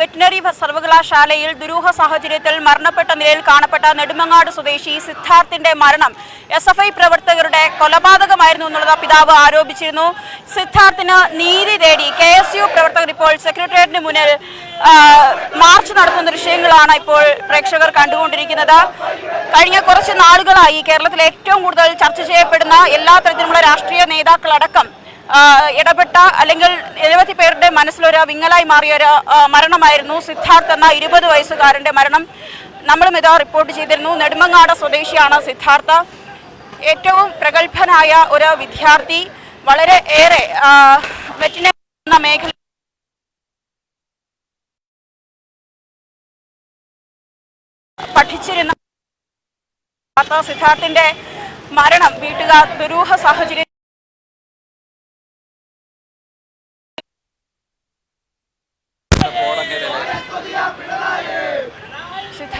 Veterinary സർവകലാശാലയിൽ ദുരൂഹ സാഹചര്യത്തിൽ മരണപ്പെട്ട നിലയിൽ കാണപ്പെട്ട നെടുമങ്ങാട് സ്വദേശി സിദ്ധാർത്ഥിന്റെ മരണം എസ് എഫ് ഐ പ്രവർത്തകരുടെ കൊലപാതകമായിരുന്നു എന്നുള്ളത് പിതാവ് ആരോപിച്ചിരുന്നു. സിദ്ധാർത്ഥിന് നീതി തേടി കെ എസ് യു പ്രവർത്തകർ ഇപ്പോൾ സെക്രട്ടേറിയറ്റിന് മുന്നിൽ മാർച്ച് നടത്തുന്ന ദൃശ്യങ്ങളാണ് ഇപ്പോൾ പ്രേക്ഷകർ കണ്ടുകൊണ്ടിരിക്കുന്നത്. കഴിഞ്ഞ കുറച്ച് നാളുകളായി കേരളത്തിലെ ഏറ്റവും കൂടുതൽ ചർച്ച ചെയ്യപ്പെടുന്ന എല്ലാ തരത്തിലുമുള്ള രാഷ്ട്രീയ നേതാക്കളടക്കം ഇടപെട്ട അല്ലെങ്കിൽ നിരവധി പേരുടെ മനസ്സിലൊരു വിങ്ങലായി മാറിയ ഒരു മരണമായിരുന്നു സിദ്ധാർത്ഥ് എന്ന ഇരുപത് വയസ്സുകാരന്റെ മരണം. നമ്മളും ഇതാ റിപ്പോർട്ട് ചെയ്തിരുന്നു. നെടുമങ്ങാട് സ്വദേശിയാണ് സിദ്ധാർത്ഥ. ഏറ്റവും പ്രഗത്ഭനായ ഒരു വിദ്യാർത്ഥി വളരെ ഏറെ വെറ്റിനറി മേഖല പഠിച്ചിരുന്ന സിദ്ധാർത്ഥിന്റെ മരണം വീട്ടുകാർ ദുരൂഹ സാഹചര്യം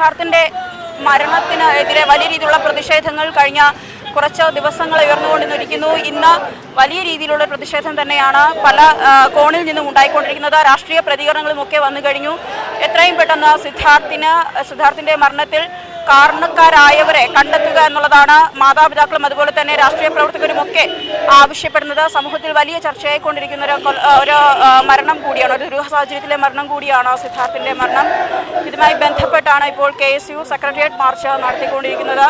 സിദ്ധാർത്ഥിന്റെ മരണത്തിന് എതിരെ വലിയ രീതിയിലുള്ള പ്രതിഷേധങ്ങൾ കഴിഞ്ഞ കുറച്ച് ദിവസങ്ങൾ ഉയർന്നുകൊണ്ടിരിക്കുന്നു. ഇന്ന് വലിയ രീതിയിലുള്ള പ്രതിഷേധം തന്നെയാണ് പല കോണിൽ നിന്നും ഉണ്ടായിക്കൊണ്ടിരിക്കുന്നത്. രാഷ്ട്രീയ പ്രതികരണങ്ങളും ഒക്കെ വന്നു കഴിഞ്ഞു. എത്രയും പെട്ടെന്ന് സിദ്ധാർത്ഥിന് സിദ്ധാർത്ഥിന്റെ മരണത്തിൽ കാരണക്കാരായവരെ കണ്ടെത്തുക എന്നുള്ളതാണ് മാതാപിതാക്കളും അതുപോലെ തന്നെ രാഷ്ട്രീയ പ്രവർത്തകരുമൊക്കെ ആവശ്യപ്പെടുന്നത്. സമൂഹത്തിൽ വലിയ ചർച്ചയായിക്കൊണ്ടിരിക്കുന്ന ഒരു ഒരു മരണം കൂടിയാണ് ഒരു ദുരൂഹ സാഹചര്യത്തിലെ മരണം കൂടിയാണ് സിദ്ധാർത്ഥിന്റെ മരണം. ഇതുമായി ബന്ധപ്പെട്ടാണ് ഇപ്പോൾ K S U secretariat march നടത്തിക്കൊണ്ടിരിക്കുന്നത്.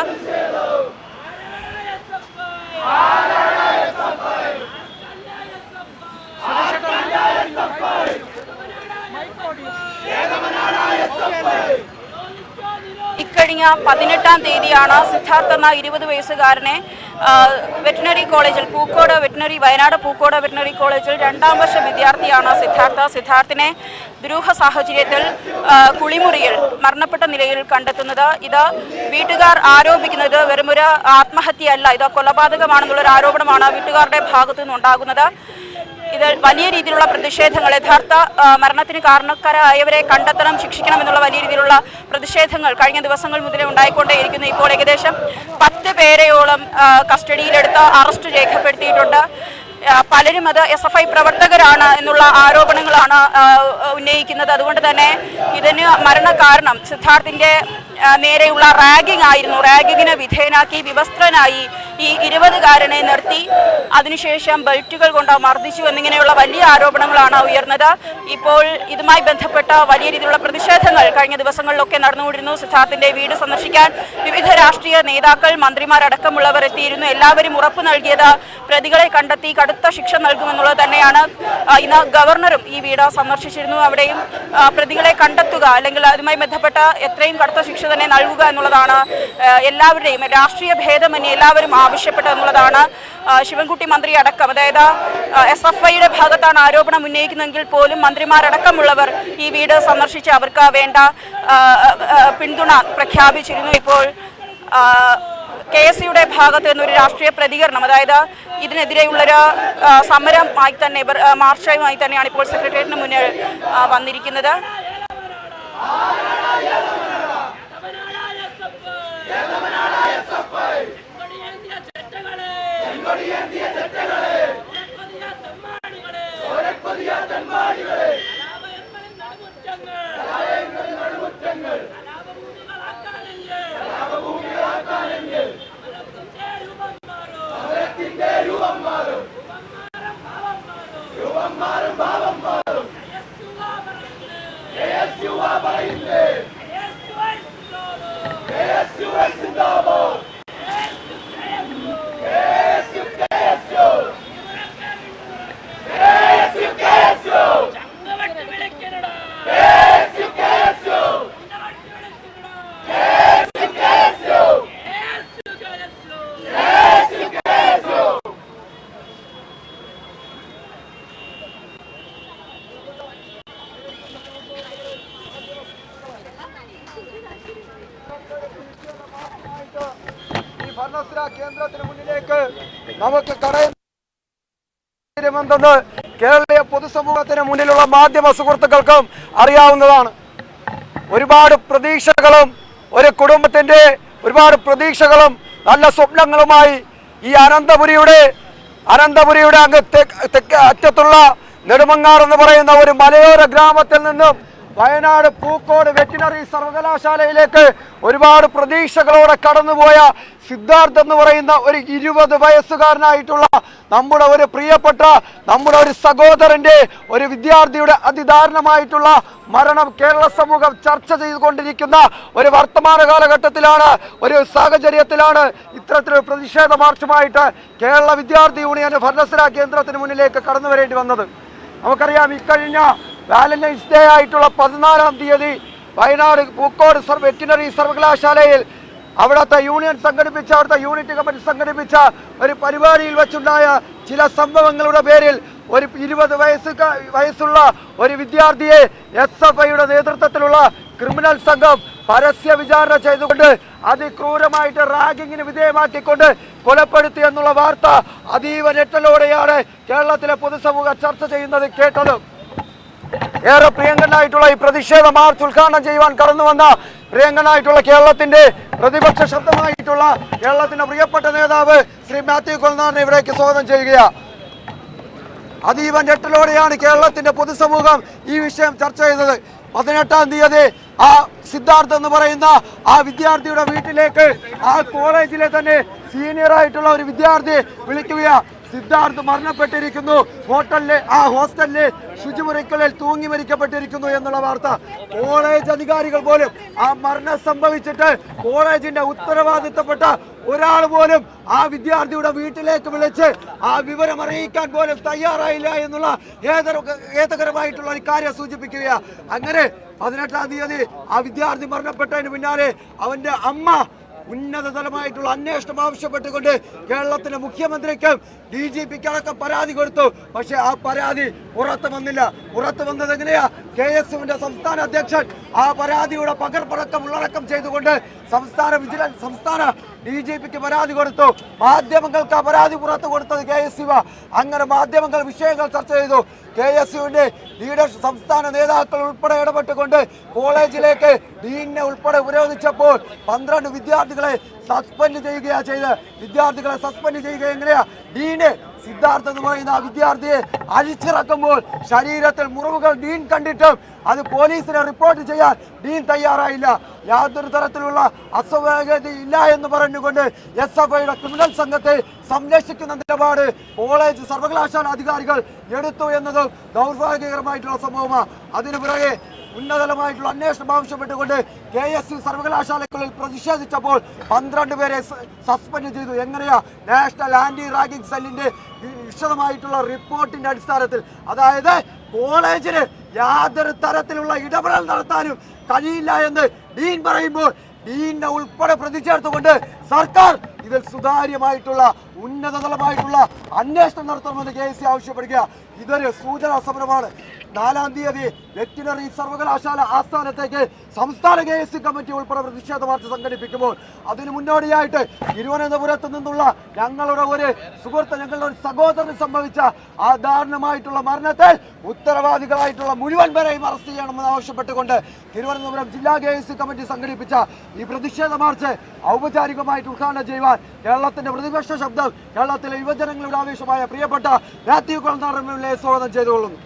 ഇക്കഴിഞ്ഞ പതിനെട്ടാം തീയതിയാണ് സിദ്ധാർത്ഥ എന്ന ഇരുപത് വയസ്സുകാരനെ വെറ്റിനറി കോളേജിൽ പൂക്കോട് വെറ്റിനറി വയനാട് പൂക്കോട് വെറ്റിനറി കോളേജിൽ രണ്ടാം വർഷ വിദ്യാർത്ഥിയാണ് സിദ്ധാർത്ഥ. സിദ്ധാർത്ഥിനെ ദുരൂഹ സാഹചര്യത്തിൽ കുളിമുറിയിൽ മരണപ്പെട്ട നിലയിൽ കണ്ടെത്തുന്നത്. ഇത് വീട്ടുകാർ ആരോപിക്കുന്നത് വെറുമൊരു ആത്മഹത്യയല്ല. ഇത് കൊലപാതകമാണെന്നുള്ളൊരു ആരോപണമാണ് വീട്ടുകാരുടെ ഭാഗത്തു നിന്നുണ്ടാകുന്നത് ഇത് വലിയ രീതിയിലുള്ള പ്രതിഷേധങ്ങൾ യഥാർത്ഥ മരണത്തിന് കാരണക്കാരായവരെ കണ്ടെത്തണം ശിക്ഷിക്കണം എന്നുള്ള വലിയ രീതിയിലുള്ള പ്രതിഷേധങ്ങൾ കഴിഞ്ഞ ദിവസങ്ങൾ മുതലേ ഉണ്ടായിക്കൊണ്ടേയിരിക്കുന്നു. ഇപ്പോൾ ഏകദേശം പത്ത് പേരെയോളം കസ്റ്റഡിയിലെടുത്ത് അറസ്റ്റ് രേഖപ്പെടുത്തിയിട്ടുണ്ട്. പലരും അത് എസ് എഫ് ഐ പ്രവർത്തകരാണ് എന്നുള്ള ആരോപണങ്ങളാണ് ഉന്നയിക്കുന്നത്. അതുകൊണ്ട് തന്നെ ഇതിന് മരണകാരണം കാരണം സിദ്ധാർത്ഥിന്റെ നേരെയുള്ള റാഗിംഗ് ആയിരുന്നു. റാഗിങ്ങിന് വിധേയനാക്കി വിവസ്ത്രനായി ഈ ഇരുപതുകാരനെ നിർത്തി. അതിനുശേഷം ബെൽറ്റുകൾ കൊണ്ട് മർദ്ദിച്ചു എന്നിങ്ങനെയുള്ള വലിയ ആരോപണങ്ങളാണ് ഉയർന്നത്. ഇപ്പോൾ ഇതുമായി ബന്ധപ്പെട്ട വലിയ രീതിയിലുള്ള പ്രതിഷേധങ്ങൾ കഴിഞ്ഞ ദിവസങ്ങളിലൊക്കെ നടന്നുകൊണ്ടിരുന്നു. സിദ്ധാർത്ഥിന്റെ വീട് സന്ദർശിക്കാൻ വിവിധ രാഷ്ട്രീയ നേതാക്കൾ മന്ത്രിമാരടക്കമുള്ളവർ എത്തിയിരുന്നു. എല്ലാവരും ഉറപ്പ് നൽകിയത് പ്രതികളെ കണ്ടെത്തി കടുത്ത ശിക്ഷ നൽകുമെന്നുള്ളത് തന്നെയാണ്. ഇന്ന് ഗവർണറും ഈ വീട് സന്ദർശിച്ചിരുന്നു. അവിടെയും പ്രതികളെ കണ്ടെത്തുക അല്ലെങ്കിൽ അതുമായി ബന്ധപ്പെട്ട എത്രയും കടുത്ത ശിക്ഷ തന്നെ നൽകുക എന്നുള്ളതാണ് എല്ലാവരുടെയും രാഷ്ട്രീയ ഭേദമന്യേ എല്ലാവരും ആവശ്യപ്പെട്ടത് എന്നുള്ളതാണ് ശിവൻകുട്ടി മന്ത്രി അടക്കം. അതായത് എസ് എഫ് ഐയുടെ ഭാഗത്താണ് ആരോപണം ഉന്നയിക്കുന്നതെങ്കിൽ പോലും മന്ത്രിമാരടക്കമുള്ളവർ ഈ വീട് സന്ദർശിച്ച് അവർക്ക് വേണ്ട പിന്തുണ പ്രഖ്യാപിച്ചിരുന്നു. ഇപ്പോൾ കെ എസ് യുടെ ഭാഗത്ത് നിന്നൊരു രാഷ്ട്രീയ പ്രതികരണം അതായത് ഇതിനെതിരെയുള്ളൊരു സമരമായി തന്നെ മാർച്ചുമായി തന്നെയാണ് ഇപ്പോൾ സെക്രട്ടേറിയറ്റിന് മുന്നിൽ വന്നിരിക്കുന്നത്. കടയുമെന്തെന്ന് കേരളീയ പൊതുസമൂഹത്തിന് മുന്നിലുള്ള മാധ്യമ സുഹൃത്തുക്കൾക്കും അറിയാവുന്നതാണ്. ഒരുപാട് പ്രതീക്ഷകളും ഒരു കുടുംബത്തിന്റെ ഒരുപാട് പ്രതീക്ഷകളും നല്ല സ്വപ്നങ്ങളുമായി ഈ അനന്തപുരിയുടെ അനന്തപുരിയുടെ അങ്ങ് തെക്ക് അറ്റത്തുള്ള നെടുമങ്ങാർ എന്ന് പറയുന്ന ഒരു മലയോര ഗ്രാമത്തിൽ നിന്നും വയനാട് പൂക്കോട് വെറ്റിനറി സർവകലാശാലയിലേക്ക് ഒരുപാട് പ്രതീക്ഷകളോടെ കടന്നുപോയ സിദ്ധാർത്ഥ് എന്ന് പറയുന്ന ഒരു ഇരുപത് വയസ്സുകാരനായിട്ടുള്ള നമ്മുടെ ഒരു പ്രിയപ്പെട്ട നമ്മുടെ ഒരു സഹോദരന്റെ ഒരു വിദ്യാർത്ഥിയുടെ അതിദാരുണമായിട്ടുള്ള മരണം കേരള സമൂഹം ചർച്ച ചെയ്തുകൊണ്ടിരിക്കുന്ന ഒരു വർത്തമാന കാലഘട്ടത്തിലാണ് ഒരു സാഹചര്യത്തിലാണ് ഇത്തരത്തിലൊരു പ്രതിഷേധ മാർച്ചുമായിട്ട് കേരള വിദ്യാർത്ഥി യൂണിയൻ ഭരണസില കേന്ദ്രത്തിന് മുന്നിലേക്ക് കടന്നു വരേണ്ടി വന്നത്. നമുക്കറിയാം ഇക്കഴിഞ്ഞ വാലന്റൈൻസ് ഡേ ആയിട്ടുള്ള പതിനാലാം തീയതി വയനാട് പൂക്കോട് വെറ്റിനറി സർവകലാശാലയിൽ അവിടുത്തെ യൂണിയൻ സംഘടിപ്പിച്ച അവിടുത്തെ യൂണിറ്റ് കമ്മിറ്റി സംഘടിപ്പിച്ച ഒരു പരിപാടിയിൽ വെച്ചുണ്ടായ ചില സംഭവങ്ങളുടെ പേരിൽ ഒരു ഇരുപത് വയസ്സ് വയസ്സുള്ള ഒരു വിദ്യാർത്ഥിയെ എസ് എഫ് ഐയുടെ നേതൃത്വത്തിലുള്ള ക്രിമിനൽ സംഘം പരസ്യ വിചാരണ ചെയ്തുകൊണ്ട് അതിക്രൂരമായിട്ട് റാഗിങ്ങിന് വിധേയമാക്കിക്കൊണ്ട് കൊലപ്പെടുത്തി എന്നുള്ള വാർത്ത അതീവ ഞെട്ടലോടെയാണ് കേരളത്തിലെ പൊതുസമൂഹം ചർച്ച ചെയ്യുന്നത് കേട്ടത്. ഏറെ പ്രിയങ്കനായിട്ടുള്ള ഈ പ്രതിഷേധ മാർച്ച് ഉദ്ഘാടനം ചെയ്യുവാൻ കടന്നു വന്ന പ്രിയങ്കനായിട്ടുള്ള കേരളത്തിന്റെ പ്രതിപക്ഷ ശബ്ദമായിട്ടുള്ള കേരളത്തിന്റെ പ്രിയപ്പെട്ട നേതാവ് ശ്രീ മാത്യു കൊൽനാറിനെ ഇവിടേക്ക് സ്വാഗതം ചെയ്യുകയാണ് അതീവ ഞെട്ടലോടെയാണ് കേരളത്തിന്റെ പൊതുസമൂഹം ഈ വിഷയം ചർച്ച ചെയ്തത് പതിനെട്ടാം തീയതി ആ സിദ്ധാർത്ഥ് എന്ന് പറയുന്ന ആ വിദ്യാർത്ഥിയുടെ വീട്ടിലേക്ക് ആ കോളേജിലെ തന്നെ സീനിയർ ആയിട്ടുള്ള ഒരു വിദ്യാർത്ഥി വിളിക്കുകയാ. സിദ്ധാർത്ഥ് മരണപ്പെട്ടിരിക്കുന്നു. ഹോട്ടലിലെ ആ ഹോസ്റ്റലിലെ ശുചിമുറികളിൽ തൂങ്ങി മരിക്കപ്പെട്ടിരിക്കുന്നു എന്നുള്ള വാർത്ത. കോളേജ് അധികാരികൾ പോലും ആ മരണം സംഭവിച്ചിട്ട് കോളേജിന്റെ ഉത്തരവാദിത്തപ്പെട്ട ഒരാൾ പോലും ആ വിദ്യാർത്ഥിയുടെ വീട്ടിലേക്ക് വിളിച്ച് ആ വിവരം അറിയിക്കാൻ പോലും തയ്യാറായില്ല എന്നുള്ള ഖേദകരമായിട്ടുള്ള ഒരു കാര്യം സൂചിപ്പിക്കുകയാണ് അങ്ങനെ പതിനെട്ടാം തീയതി ആ വിദ്യാർത്ഥി മരണപ്പെട്ടതിന് പിന്നാലെ അവന്റെ അമ്മ ഉന്നതതലമായിട്ടുള്ള അന്വേഷണം ആവശ്യപ്പെട്ടുകൊണ്ട് കേരളത്തിലെ മുഖ്യമന്ത്രിക്ക് ഡി ജി പിക്ക് അടക്കം പരാതി കൊടുത്തു. പക്ഷെ ആ പരാതി പുറത്തു വന്നില്ല. പുറത്തു വന്നത് എങ്ങനെയാ? കെ എസ് യുവിന്റെ സംസ്ഥാന അധ്യക്ഷൻ ആ പരാതിയുടെ പകർപ്പടക്കം ഉള്ളടക്കം ചെയ്തുകൊണ്ട് സംസ്ഥാന വിജിലൻസ് സംസ്ഥാന ഡി ജി പിക്ക് പരാതി കൊടുത്തു. മാധ്യമങ്ങൾക്ക് ആ പരാതി പുറത്തു കൊടുത്തത് കെ എസ് യുവ അങ്ങനെ മാധ്യമങ്ങൾ വിഷയങ്ങൾ ചർച്ച ചെയ്തു. കെ എസ് യുവിന്റെ ലീഡർഷിപ്പ് സംസ്ഥാന നേതാക്കൾ ഉൾപ്പെടെ ഇടപെട്ടുകൊണ്ട് കോളേജിലേക്ക് ഡീനെ ഉൾപ്പെടെ ഉപരോധിച്ചപ്പോൾ പന്ത്രണ്ട് വിദ്യാർത്ഥികളെ സസ്പെൻഡ് ചെയ്യുകയാണ് ചെയ്ത്. വിദ്യാർത്ഥികളെ സസ്പെൻഡ് ചെയ്യുക എങ്ങനെയാ? ഡീന് സിദ്ധാർത്ഥ എന്ന് പറയുന്ന ആ വിദ്യാർത്ഥിയെ അഴിച്ചിറക്കുമ്പോൾ ശരീരത്തിൽ മുറിവുകൾ ഡീൻ കണ്ടിട്ടും അത് പോലീസിനെ റിപ്പോർട്ട് ചെയ്യാൻ ഡീൻ തയ്യാറായില്ല. യാതൊരു തരത്തിലുള്ള അസ്വാഭാവികത ഇല്ല എന്ന് പറഞ്ഞുകൊണ്ട് എസ് എഫ് ഐയുടെ ക്രിമിനൽ സംഘത്തെ സംരക്ഷിക്കുന്ന നിലപാട് കോളേജ് സർവകലാശാല അധികാരികൾ എടുത്തു എന്നതും ദൗർഭാഗ്യകരമായിട്ടുള്ള സംഭവമാണ് അതിനു പിറകെ ഉന്നതതലമായിട്ടുള്ള അന്വേഷണം ആവശ്യപ്പെട്ടുകൊണ്ട് കെ എസ് യു സർവകലാശാലകളിൽ പ്രതിഷേധിച്ചപ്പോൾ പന്ത്രണ്ട് പേരെ സസ്പെൻഡ് ചെയ്തു. എങ്ങനെയാ? നാഷണൽ ആന്റി റാഗിംഗ് സെല്ലിന്റെ വിശദമായിട്ടുള്ള റിപ്പോർട്ടിന്റെ അടിസ്ഥാനത്തിൽ. അതായത് കോളേജിന് യാതൊരു തരത്തിലുള്ള ഇടപെടൽ നടത്താനും കഴിയില്ല എന്ന് ഡീൻ പറയുമ്പോൾ ഡീനെ ഉൾപ്പെടെ പ്രതിചേർത്തുകൊണ്ട് സർക്കാർ ഇതിൽ സുതാര്യമായിട്ടുള്ള ഉന്നതതലമായിട്ടുള്ള അന്വേഷണം നടത്തണമെന്ന് കെ സി ആവശ്യപ്പെടുക. ഇതൊരു സൂചനാ സമരമാണ്. നാലാം തീയതി വെറ്റിനറി സർവകലാശാല ആസ്ഥാനത്തേക്ക് സംസ്ഥാന കെ എസ് സി കമ്മിറ്റി ഉൾപ്പെടെ പ്രതിഷേധ മാർച്ച് സംഘടിപ്പിക്കുമ്പോൾ അതിന് മുന്നോടിയായിട്ട് തിരുവനന്തപുരത്ത് നിന്നുള്ള ഞങ്ങളുടെ ഒരു സുഹൃത്ത് ഞങ്ങളുടെ ഒരു സഹോദരന് സംഭവിച്ച ആ മരണത്തെ ഉത്തരവാദികളായിട്ടുള്ള മുഴുവൻ പേരെയും അറസ്റ്റ് ചെയ്യണമെന്ന് ആവശ്യപ്പെട്ടുകൊണ്ട് തിരുവനന്തപുരം ജില്ലാ കെ എസ് സി കമ്മിറ്റി സംഘടിപ്പിച്ച ഈ പ്രതിഷേധ മാർച്ച് ഔപചാരികമായിട്ട് ഉദ്ഘാടനം ചെയ്യുവാൻ കേരളത്തിന്റെ പ്രതിപക്ഷ ശബ്ദം കേരളത്തിലെ യുവജനങ്ങളുടെ ആവേശമായ പ്രിയപ്പെട്ട മാത്യു കൊളനാറിനെ സ്വാഗതം ചെയ്തുകൊള്ളുന്നു.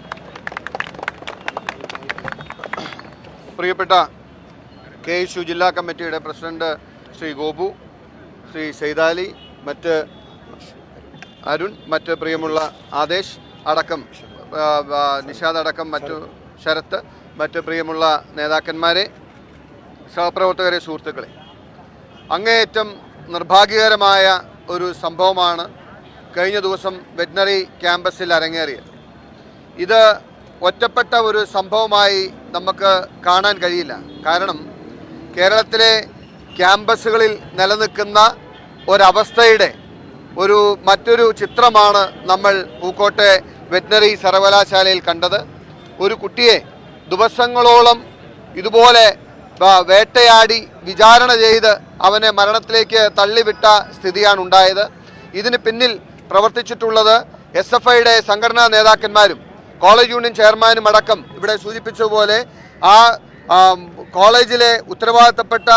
പ്രിയപ്പെട്ട കെ യു ജില്ലാ കമ്മിറ്റിയുടെ പ്രസിഡന്റ് ശ്രീ ഗോപു ശ്രീ സൈതാലി മറ്റ് അരുൺ മറ്റ് പ്രിയമുള്ള ആദേശ് അടക്കം നിഷാദ് അടക്കം മറ്റു ശരത്ത് മറ്റ് പ്രിയമുള്ള നേതാക്കന്മാരെ സഹപ്രവർത്തകരെ സുഹൃത്തുക്കളെ. അങ്ങേയറ്റം നിർഭാഗ്യകരമായ ഒരു സംഭവമാണ് കഴിഞ്ഞ ദിവസം വെറ്റിനറി ക്യാമ്പസിൽ അരങ്ങേറിയത്. ഇത് ഒറ്റപ്പെട്ട ഒരു സംഭവമായി നമുക്ക് കാണാൻ കഴിയില്ല. കാരണം കേരളത്തിലെ ക്യാമ്പസുകളിൽ നിലനിൽക്കുന്ന ഒരവസ്ഥയുടെ ഒരു മറ്റൊരു ചിത്രമാണ് നമ്മൾ പൂക്കോട്ടെ വെറ്റിനറി സർവകലാശാലയിൽ കണ്ടത്. ഒരു കുട്ടിയെ ദിവസങ്ങളോളം ഇതുപോലെ വേട്ടയാടി വിചാരണ ചെയ്ത് അവനെ മരണത്തിലേക്ക് തള്ളിവിട്ട സ്ഥിതിയാണ് ഉണ്ടായത് ഇതിന് പിന്നിൽ പ്രവർത്തിച്ചിട്ടുള്ളത് എസ് എഫ് ഐയുടെ സംഘടനാ നേതാക്കന്മാരും കോളേജ് യൂണിയൻ ചെയർമാനും അടക്കം. ഇവിടെ സൂചിപ്പിച്ചതുപോലെ ആ കോളേജിലെ ഉത്തരവാദിത്തപ്പെട്ട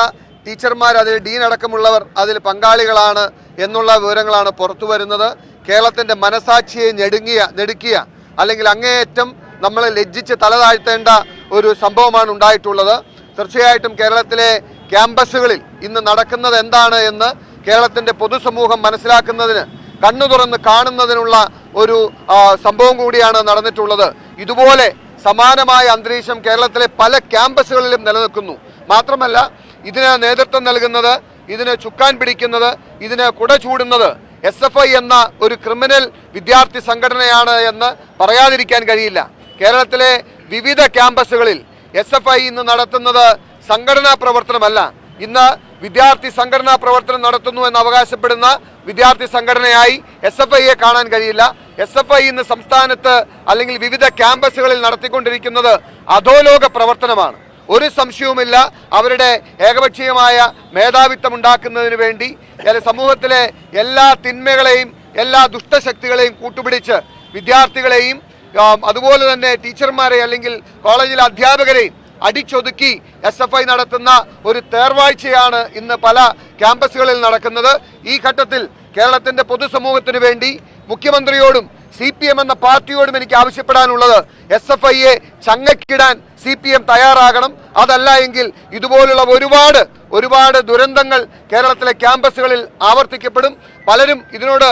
ടീച്ചർമാർ അതിൽ ഡീൻ അടക്കമുള്ളവർ അതിൽ പങ്കാളികളാണ് എന്നുള്ള വിവരങ്ങളാണ് പുറത്തു വരുന്നത്. കേരളത്തിന്റെ മനസാക്ഷിയെ ഞെടുങ്ങിയ ഞെടുക്കിയ അല്ലെങ്കിൽ അങ്ങേയറ്റം നമ്മളെ ലജ്ജിച്ച് തല താഴ്ത്തേണ്ട ഒരു സംഭവമാണ് ഉണ്ടായിട്ടുള്ളത്. തീർച്ചയായിട്ടും കേരളത്തിലെ ക്യാമ്പസുകളിൽ ഇന്ന് നടക്കുന്നത് എന്താണ് എന്ന് കേരളത്തിന്റെ പൊതുസമൂഹം മനസ്സിലാക്കുന്നതിന് കണ്ണു തുറന്ന് കാണുന്നതിനുള്ള ഒരു സംഭവം കൂടിയാണ് നടന്നിട്ടുള്ളത്. ഇതുപോലെ സമാനമായ അന്തരീക്ഷം കേരളത്തിലെ പല ക്യാമ്പസുകളിലും നിലനിൽക്കുന്നു. മാത്രമല്ല ഇതിന് നേതൃത്വം നൽകുന്നത് ഇതിന് ചുക്കാൻ പിടിക്കുന്നത് ഇതിന് കുട ചൂടുന്നത് എസ് എഫ് ഐ എന്ന ഒരു ക്രിമിനൽ വിദ്യാർത്ഥി സംഘടനയാണ് എന്ന് പറയാതിരിക്കാൻ കഴിയില്ല. കേരളത്തിലെ വിവിധ ക്യാമ്പസുകളിൽ എസ് എഫ് ഐ ഇന്ന് നടത്തുന്നത് സംഘടനാ പ്രവർത്തനമല്ല. ഇന്ന് വിദ്യാർത്ഥി സംഘടനാ പ്രവർത്തനം നടത്തുന്നു എന്ന് അവകാശപ്പെടുന്ന വിദ്യാർത്ഥി സംഘടനയായി എസ് എഫ് ഐയെ കാണാൻ കഴിയില്ല. എസ് എഫ് ഐ ഇന്ന് സംസ്ഥാനത്ത് അല്ലെങ്കിൽ വിവിധ ക്യാമ്പസുകളിൽ നടത്തിക്കൊണ്ടിരിക്കുന്നത് അധോലോക പ്രവർത്തനമാണ്. ഒരു സംശയവുമില്ല അവരുടെ ഏകപക്ഷീയമായ മേധാവിത്വം ഉണ്ടാക്കുന്നതിന് വേണ്ടി സമൂഹത്തിലെ എല്ലാ തിന്മകളെയും എല്ലാ ദുഷ്ടശക്തികളെയും കൂട്ടുപിടിച്ച് വിദ്യാർത്ഥികളെയും അതുപോലെ തന്നെ ടീച്ചർമാരെ അല്ലെങ്കിൽ കോളേജിലെ അധ്യാപകരെ അടിച്ചൊതുക്കി എസ് എഫ് ഐ നടത്തുന്ന ഒരു തേർവാഴ്ചയാണ് ഇന്ന് പല ക്യാമ്പസുകളിൽ നടക്കുന്നത്. ഈ ഘട്ടത്തിൽ കേരളത്തിന്റെ പൊതുസമൂഹത്തിനു വേണ്ടി മുഖ്യമന്ത്രിയോടും സി പി എം എന്ന പാർട്ടിയോടും എനിക്ക് ആവശ്യപ്പെടാനുള്ളത് എസ് എഫ് ഐയെ ചങ്ങക്കിടാൻ സി പി എം തയ്യാറാകണം. അതല്ല എങ്കിൽ ഇതുപോലുള്ള ഒരുപാട് ഒരുപാട് ദുരന്തങ്ങൾ കേരളത്തിലെ ക്യാമ്പസുകളിൽ ആവർത്തിക്കപ്പെടും. പലരും ഇതിനോട്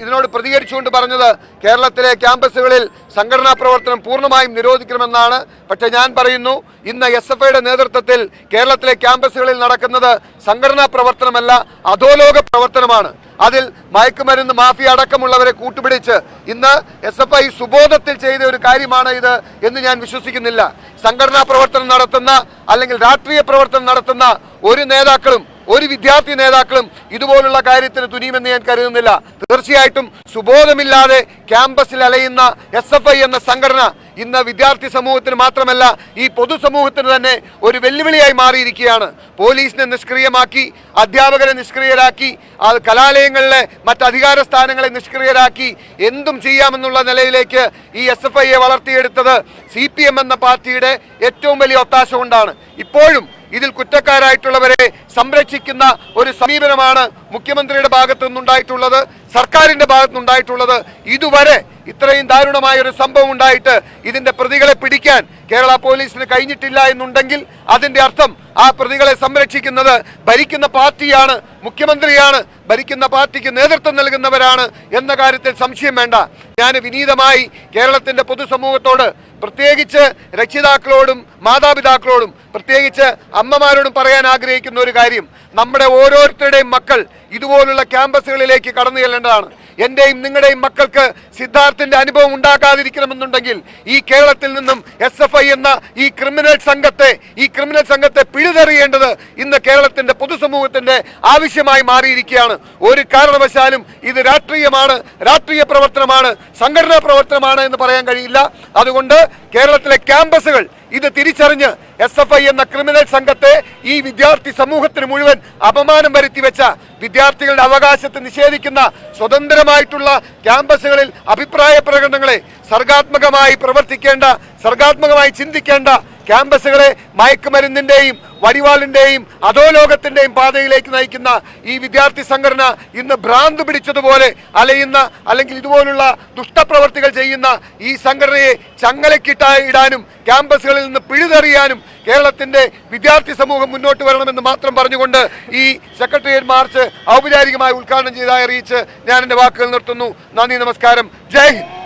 ഇതിനോട് പ്രതികരിച്ചുകൊണ്ട് പറഞ്ഞത് കേരളത്തിലെ ക്യാമ്പസുകളിൽ സംഘടനാ പ്രവർത്തനം പൂർണമായും നിരോധിക്കണമെന്നാണ്. പക്ഷേ ഞാൻ പറയുന്നു ഇന്ന് എസ് എഫ് ഐയുടെ നേതൃത്വത്തിൽ കേരളത്തിലെ ക്യാമ്പസുകളിൽ നടക്കുന്നത് സംഘടനാ പ്രവർത്തനമല്ല അധോലോക പ്രവർത്തനമാണ്. അതിൽ മയക്കുമരുന്ന് മാഫിയ അടക്കമുള്ളവരെ കൂട്ടുപിടിച്ച് ഇന്ന് എസ് എഫ് ഐ സുബോധത്തിൽ ചെയ്ത ഒരു കാര്യമാണ് ഇത് എന്ന് ഞാൻ വിശ്വസിക്കുന്നില്ല. സംഘടനാ പ്രവർത്തനം നടത്തുന്ന അല്ലെങ്കിൽ രാഷ്ട്രീയ പ്രവർത്തനം നടത്തുന്ന ഒരു നേതാക്കളും ഒരു വിദ്യാർത്ഥി നേതാക്കളും ഇതുപോലുള്ള കാര്യത്തിന് തുനിയുമെന്ന് ഞാൻ കരുതുന്നില്ല. തീർച്ചയായിട്ടും സുബോധമില്ലാതെ ക്യാമ്പസിൽ അലയുന്ന എസ് എന്ന സംഘടന ഇന്ന് വിദ്യാർത്ഥി സമൂഹത്തിന് മാത്രമല്ല ഈ പൊതുസമൂഹത്തിന് തന്നെ ഒരു വെല്ലുവിളിയായി മാറിയിരിക്കുകയാണ്. പോലീസിനെ നിഷ്ക്രിയമാക്കി അധ്യാപകരെ നിഷ്ക്രിയരാക്കി ആ കലാലയങ്ങളിലെ മറ്റ് അധികാര സ്ഥാനങ്ങളെ നിഷ്ക്രിയരാക്കി എന്തും ചെയ്യാമെന്നുള്ള നിലയിലേക്ക് ഈ എസ് എഫ് ഐയെ വളർത്തിയെടുത്തത് സി പി എം എന്ന പാർട്ടിയുടെ ഏറ്റവും വലിയ ഒത്താശ കൊണ്ടാണ്. ഇപ്പോഴും ഇതിൽ കുറ്റക്കാരായിട്ടുള്ളവരെ സംരക്ഷിക്കുന്ന ഒരു സമീപനമാണ് മുഖ്യമന്ത്രിയുടെ ഭാഗത്തു നിന്നുണ്ടായിട്ടുള്ളത് സർക്കാരിന്റെ ഭാഗത്തു നിന്നുണ്ടായിട്ടുള്ളത് ഇതുവരെ ഇത്രയും ദാരുണമായ ഒരു സംഭവം ഉണ്ടായിട്ട് ഇതിന്റെ പ്രതികളെ പിടിക്കാൻ കേരള പോലീസിന് കഴിഞ്ഞിട്ടില്ല എന്നുണ്ടെങ്കിൽ അതിന്റെ അർത്ഥം ആ പ്രതികളെ സംരക്ഷിക്കുന്നത് ഭരിക്കുന്ന പാർട്ടിയാണ് മുഖ്യമന്ത്രിയാണ് ഭരിക്കുന്ന പാർട്ടിക്ക് നേതൃത്വം നൽകുന്നവരാണ് എന്ന കാര്യത്തിൽ സംശയം വേണ്ട. ഞാൻ വിനീതമായി കേരളത്തിന്റെ പൊതുസമൂഹത്തോട് പ്രത്യേകിച്ച് രക്ഷിതാക്കളോടും മാതാപിതാക്കളോടും പ്രത്യേകിച്ച് അമ്മമാരോടും പറയാൻ ആഗ്രഹിക്കുന്ന ഒരു കാര്യം നമ്മുടെ ഓരോരുത്തരുടെയും മക്കൾ ഇതുപോലുള്ള ക്യാമ്പസുകളിലേക്ക് കടന്നു ചെല്ലേണ്ടതാണ്. എന്റെയും നിങ്ങളുടെയും മക്കൾക്ക് സിദ്ധാർത്ഥിന്റെ അനുഭവം ഉണ്ടാക്കാതിരിക്കണമെന്നുണ്ടെങ്കിൽ ഈ കേരളത്തിൽ നിന്നും എസ് എഫ് ഐ എന്ന ഈ ക്രിമിനൽ സംഘത്തെ ഈ ക്രിമിനൽ സംഘത്തെ പിഴുതെറിയേണ്ടത് ഇന്ന് കേരളത്തിന്റെ പൊതുസമൂഹത്തിന്റെ ആവശ്യമായി മാറിയിരിക്കുകയാണ്. ഒരു കാരണവശാലും ഇത് രാഷ്ട്രീയമാണ് രാഷ്ട്രീയ പ്രവർത്തനമാണ് സംഘടനാ പ്രവർത്തനമാണ് എന്ന് പറയാൻ കഴിയില്ല. അതുകൊണ്ട് കേരളത്തിലെ ക്യാമ്പസുകൾ ഇത് തിരിച്ചറിഞ്ഞ് എസ് എഫ് ഐ എന്ന ക്രിമിനൽ സംഘത്തെ ഈ വിദ്യാർത്ഥി സമൂഹത്തിന് മുഴുവൻ അപമാനം വരുത്തി വെച്ച വിദ്യാർത്ഥികളുടെ അവകാശത്തെ നിഷേധിക്കുന്ന സ്വതന്ത്രമായിട്ടുള്ള ക്യാമ്പസുകളിൽ അഭിപ്രായ പ്രകടനങ്ങളെ സർഗാത്മകമായി പ്രവർത്തിക്കേണ്ട സർഗാത്മകമായി ചിന്തിക്കേണ്ട ക്യാമ്പസുകളെ മയക്കുമരുന്നിന്റെയും വടിവാളിന്റെയും അധോലോകത്തിന്റെയും പാതയിലേക്ക് നയിക്കുന്ന ഈ വിദ്യാർത്ഥി സംഘടന ഇന്ന് ഭ്രാന്ത് പിടിച്ചതുപോലെ അലയുന്ന അല്ലെങ്കിൽ ഇതുപോലുള്ള ദുഷ്ടപ്രവർത്തികൾ ചെയ്യുന്ന ഈ സംഘടനയെ ചങ്ങലക്കിട്ട ഇടാനും ക്യാമ്പസുകളിൽ നിന്ന് പിഴുതെറിയാനും കേരളത്തിന്റെ വിദ്യാർത്ഥി സമൂഹം മുന്നോട്ട് വരണമെന്ന് മാത്രം പറഞ്ഞുകൊണ്ട് ഈ സെക്രട്ടേറിയറ്റ് മാർച്ച് ഔപചാരികമായി ഉദ്ഘാടനം ചെയ്തതായി അറിയിച്ച് ഞാൻ എന്റെ വാക്കുകൾ നിർത്തുന്നു. നന്ദി നമസ്കാരം. ജയ് Hind.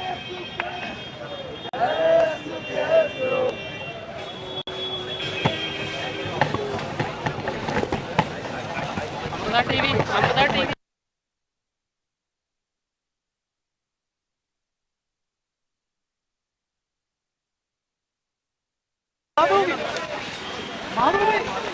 Ambada TV Ambada TV. मारूँगी मारूँगी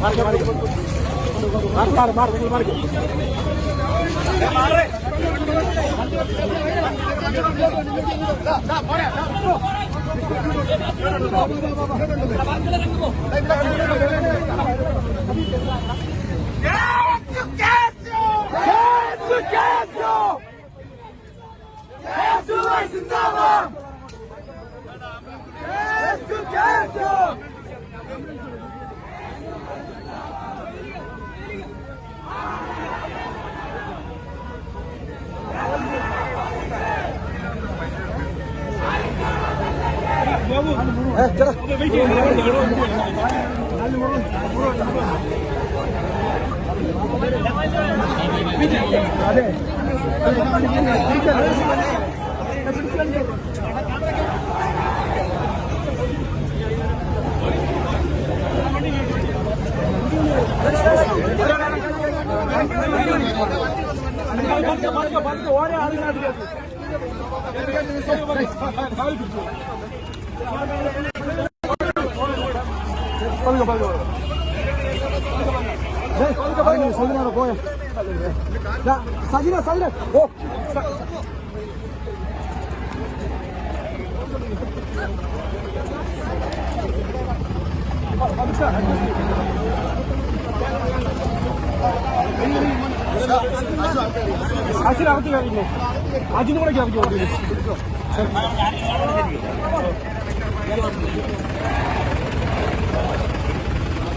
മാറി चला ஓரே ஆளுங்க 빨리 가 빨리 가 빨리 가 빨리 가 빨리 가 빨리 가. 빨리 가 빨리 가 빨리 가 아직 아무튼 가겠네. 아직 오래 가겠네.